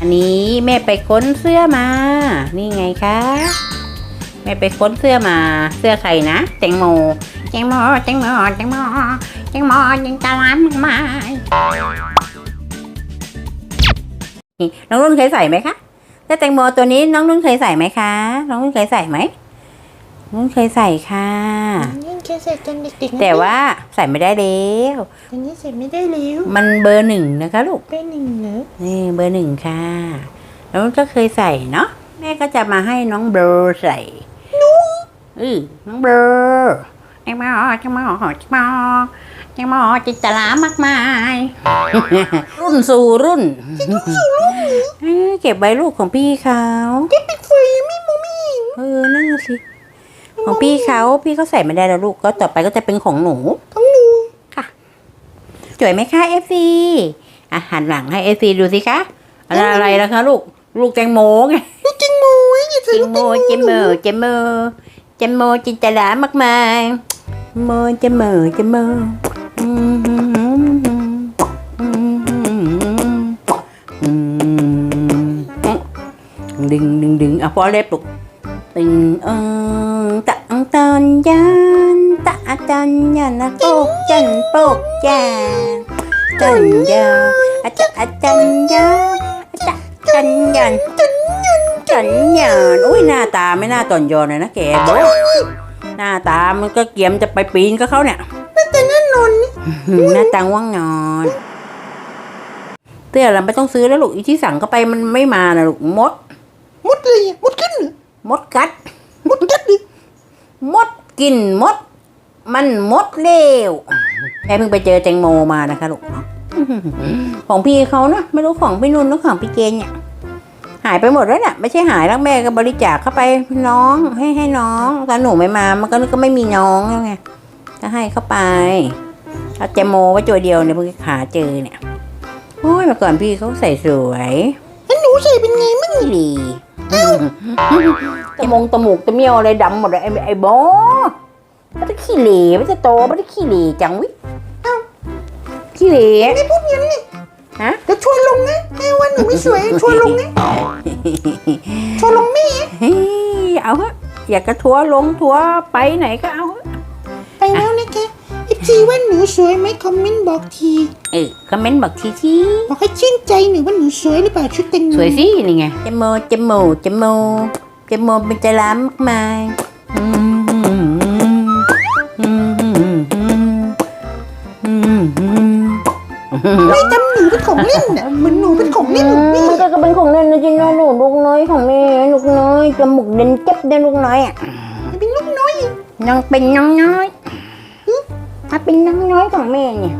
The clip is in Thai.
อันนี้แม่ไปค้นเสื้อมา นี่ไงคะแม่ไปค้นเสื้อมาเสื้อใครนะแตงโมแตงโมแตงโมแตงโมแตงโมยังจะร้านมากมายน้องนุ่นเคยใส่ไหมคะเสื้อแตงโมตัวนี้น้องนุ่นเคยใส่ไหมคะ น้องนุ่นเคยใส่ไหมนุ่นเคยใส่ค่ะ นี่แค่ใส่ตอนเด็กๆนะแต่ว่าใส่ไม่ได้แล้วอันนี้ใส่ไม่ได้แล้วมันเบอร์หนึ่งนะคะลูกเป็นหนึ่งเหรอนี่เบอร์หนึ่งค่ะ แล้วก็เคยใส่เนาะแม่ก็จะมาให้น้องเบลอใส่เออน้องเบลอไอ้หมอจังหมอจังหมอจังหมอจิตลามากมาย รุ่นสู่รุ่นเออเก็บไว้ลูกของพี่เขาเก็บไปไฟไม่มองไม่เห็นเออนั่นน่ะสิ ของพี่เขาพี่เขาใส่ไม่ได้แล้วลูกก็ต่อไปก็จะเป็นของหนูของหนูสวยไหมคะเอฟซีอาหันหลังให้เอฟซีดูสิคะอะไรอะไรแล้วคะลูกลูกแตงโมไงลูกจิงโมไอ้อย่าเจใส่มลูกโมเจมโมเจมโมเจมโมจินตลามากมายโมเจมโมเจมโมอืมอืมอืมอืมอืมดึงดึงดึงอะพอเล็บลูกตึงเอิงตะ อังตันยันตะอังตันยันนะโปกจันโปกจานจันยาอาจารย์จันยาอาจารย์จันยันจันหยานอุ้ยหน้าตาไม่น่าตอนโยนเลยนะแกโบหน้าตามันก็เกียมจะไปปีนก็เขาเนี่ยแต่แน่นอนนี่หน้าตาว่างนอนเตี้ยเราไม่ต้องซื้อแล้วลูกอีที่สั่งเข้าไปมันไม่มานะลูกมดมดเลยอะมดขึ้นเหรอมดกัดมดกัดเลย มดกินมด มันมดเลวแม่เพิ่งไปเจอแตงโมมานะคะลูกของพี่เขานะไม่รู้ของพี่นุ่นหรือของพี่เจนเนี่ยหายไปหมดแล้วเนี่ยไม่ใช่หายแล้วแม่ก็บริจาคเข้าไปน้องให้ให้น้องตอนหนูไม่มามันก็ก็ไม่มีน้องแล้วไงก็ให้เข้าไปเอาแจโมไว้ตัวเดียวเนี่ยเพิ่งหาเจอเนี่ยโอ้ยเมื่อก่อนพี่เขาใส่สวยแล้วหนูใส่เป็นไงมั่งไม่ดีตะมงตะหมูกตะเมียวอะไรดำหมดเลยไอ้ไอ้บอมันจะขี้เหร่มันจะโตมันจะขี้เหร่จังวิขี้เหร่ไม่พูดงั้นนี่ฮะจะชวนลงนะแม่ว่าหนูไม่สวยชวนลงนะชวนลงแม่เฮ้ยเอาเถอะอยากกระทัวร์ลงทัวร์ไปไหนก็เอา อีจีว่าหนูสวยไหมคอมเมนต์บอกทีเออคอมเมนต์บอกทีทีบอกให้ชื่นใจหนูว่าหนูสวยหรือเปล่าชุดแต่งงานสวยสินี่ไงจมูกจมูกจมูกจมูกเป็นจะล้ำมากมายอืมอืมอืมอืมอืมอืมอืมไม่จำหนูเป็นของเล่นน่ะเหมือนหนูเป็นของเล่นของแม่มันก็เป็นของเล่นนะจิโน่หนูลูกน้อยของแม่ลูกน้อยจมูกเด่นจับได้ลูกน้อยอะเป็นลูกน้อยอีกน้องเป็นน้องน้อย ถ้าเป็นน้องน้อยของแม่เนี่ย